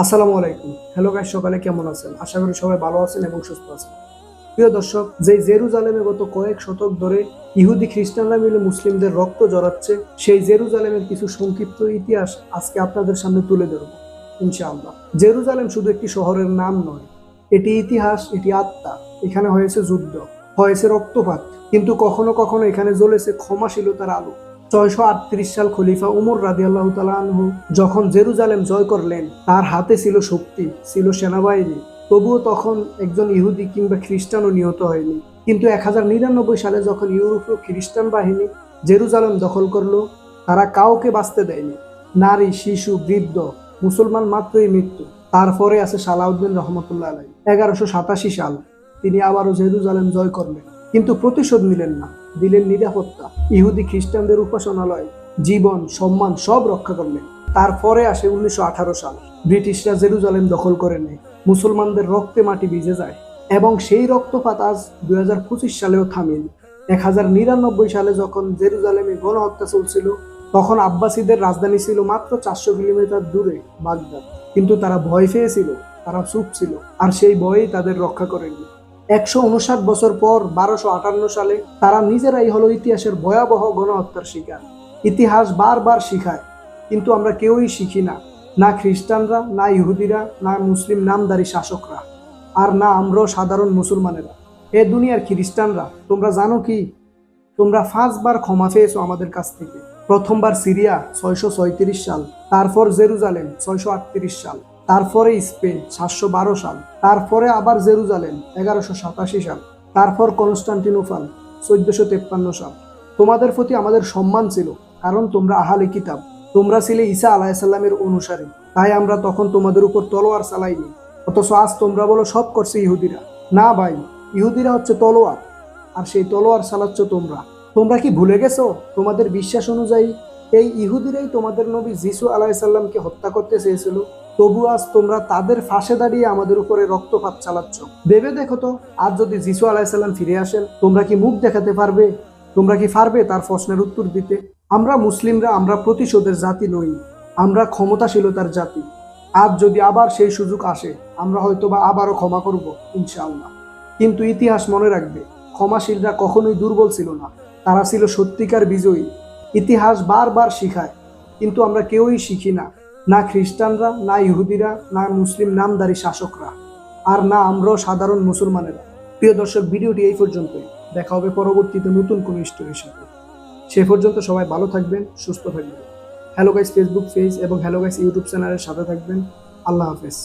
আসসালামু আলাইকুম। Hello guys সকালে কেমন আছেন? আশা করি সবাই ভালো আছেন এবং সুস্থ আছেন। প্রিয় দর্শক যে জেরুজালেমে গত কয়েক শতক ধরে ইহুদি খ্রিস্টানরা মিলে মুসলিমদের রক্ত জড়াচ্ছে সেই জেরুজালেমের কিছু সংক্ষিপ্ত ইতিহাস আজকে আপনাদের সামনে তুলে ধরব, ইনশাআল্লাহ। জেরুজালেম শুধু একটি শহরের নাম নয়, এটি ইতিহাস, এটি আত্মা। এখানে হয়েছে যুদ্ধ, হয়েছে রক্তপাত, কিন্তু কখনো কখনো এখানে জ্বলেছে ক্ষমাশীলতার আলো। ছয়শো আটত্রিশ সাল খলিফা উমর রাজি আল্লাহ তালু যখন জেরুজালেম জয় করলেন, তার হাতে ছিল শক্তি, ছিল সেনাবাহিনী। তবুও তখন একজন ইহুদি কিংবা খ্রিস্টানও নিহত হয়নি। কিন্তু এক হাজার নিরানব্বই সালে যখন ইউরোপীয় খ্রিস্টান বাহিনী জেরুজালেম দখল করল, তারা কাউকে বাঁচতে দেয়নি। নারী, শিশু, বৃদ্ধ, মুসলমান মাত্রই মৃত্যু। তারপরে আছে সালাউদ্দিন রহমতুল্লাহ আলাই এগারোশো সাতাশি সাল তিনি আবারও জেরুজালেম জয় করলেন। কিন্তু প্রতিশোধ নিলেন না, দিলেন নিরাপত্তা। ইহুদি খ্রিস্টানদের উপাসনালয়, জীবন, সম্মান সব রক্ষা করলেন। তারপরে আসে উনিশশো আঠারো সাল। ব্রিটিশরা জেরুজালেম দখল করে নেয়। মুসলমানদের রক্তে মাটি ভিজে যায়। এবং সেই রক্তপাত আজ দুই হাজার পঁচিশ সালেও থামেনি এক হাজার নিরানব্বই সালে যখন জেরুজালেমে গণহত্যা চলছিল, তখন আব্বাসীদের রাজধানী ছিল মাত্র চারশো কিলোমিটার দূরে বাগদাদ। কিন্তু তারা ভয় পেয়েছিল, তারা চুপ ছিল। আর সেই ভয়েই তাদের রক্ষা করেনি একশো উনষাট বছর পর বারোশো আটান্ন সালে তারা নিজেরাই হলো ইতিহাসের ভয়াবহ গণহত্যার শিকার। ইতিহাস বারবার শিখায়, কিন্তু আমরা কেউই শিখি না। না খ্রিস্টানরা, না ইহুদিরা, না মুসলিম নামদারি শাসকরা, আর না আমরাও সাধারণ মুসলমানেরা। এ দুনিয়ার খ্রিস্টানরা, তোমরা জানো কি? তোমরা পাঁচবার ক্ষমা পেয়েছ আমাদের কাছ থেকে। প্রথমবার সিরিয়া, ছয়শো সাল, তারপর জেরুজালেম, ছয়শো আটত্রিশ সাল। তারপরে স্পেন, সাতশো বারো সাল। তারপরে আবার জেরুজালেম, এগারোশো সাতাশি সাল। তারপর কনস্টান্টিনোফাল চোদ্দশো তেপ্পান্ন সাল। তোমাদের প্রতি আমাদের সম্মান ছিল, কারণ তোমরা আহালে কিতাব। তোমরা ছিলে ঈসা আলাহিসাল্লামের অনুসারী। তাই আমরা তখন তোমাদের উপর তলোয়ার চালাইনি। অথচ আজ তোমরা বলো, সব করছে ইহুদিরা। না ভাই, ইহুদিরা হচ্ছে তলোয়ার, আর সেই তলোয়ার চালাচ্ছ তোমরা। তোমরা কি ভুলে গেছো? তোমাদের বিশ্বাস অনুযায়ী এই ইহুদিরাই তোমাদের নবী যিশু আলাহিসাল্লামকে হত্যা করতে চেয়েছিল। তবু আজ তোমরা তাদের ফাঁসে দাঁড়িয়ে আমাদের উপরে রক্তপাত চালাচ্ছ। ভেবে দেখো তো, আজ যদি যিশু আলাহিসাল্লাম ফিরে আসেন, তোমরা কি মুখ দেখাতে পারবে? তোমরা কি পারবে তার প্রশ্নের উত্তর দিতে? আমরা মুসলিমরা, আমরা প্রতিশোধের জাতি নই, আমরা ক্ষমতাশীলতার জাতি। আজ যদি আবার সেই সুযোগ আসে, আমরা হয়তো বা আবারও ক্ষমা করব, ইনশাআল্লাহ। কিন্তু ইতিহাস মনে রাখবে, ক্ষমাশীলরা কখনোই দুর্বল ছিল না। তারা ছিল সত্যিকার বিজয়ী। ইতিহাস বারবার শিখায়, কিন্তু আমরা কেউই শিখি না। না খ্রিস্টানরা, না ইহুদিরা, না মুসলিম নামদারি শাসকরা, আর না আমরাও সাধারণ মুসলমানেরা। প্রিয় দর্শক, ভিডিওটি এই পর্যন্তই। দেখা হবে পরবর্তীতে নতুন কোনো স্টোরির সাথে। সে পর্যন্ত সবাই ভালো থাকবেন, সুস্থ থাকবেন। হ্যালো গাইস ফেসবুক পেজ এবং হ্যালো গাইস ইউটিউব চ্যানেলের সাথে থাকবেন। আল্লাহ হাফেজ।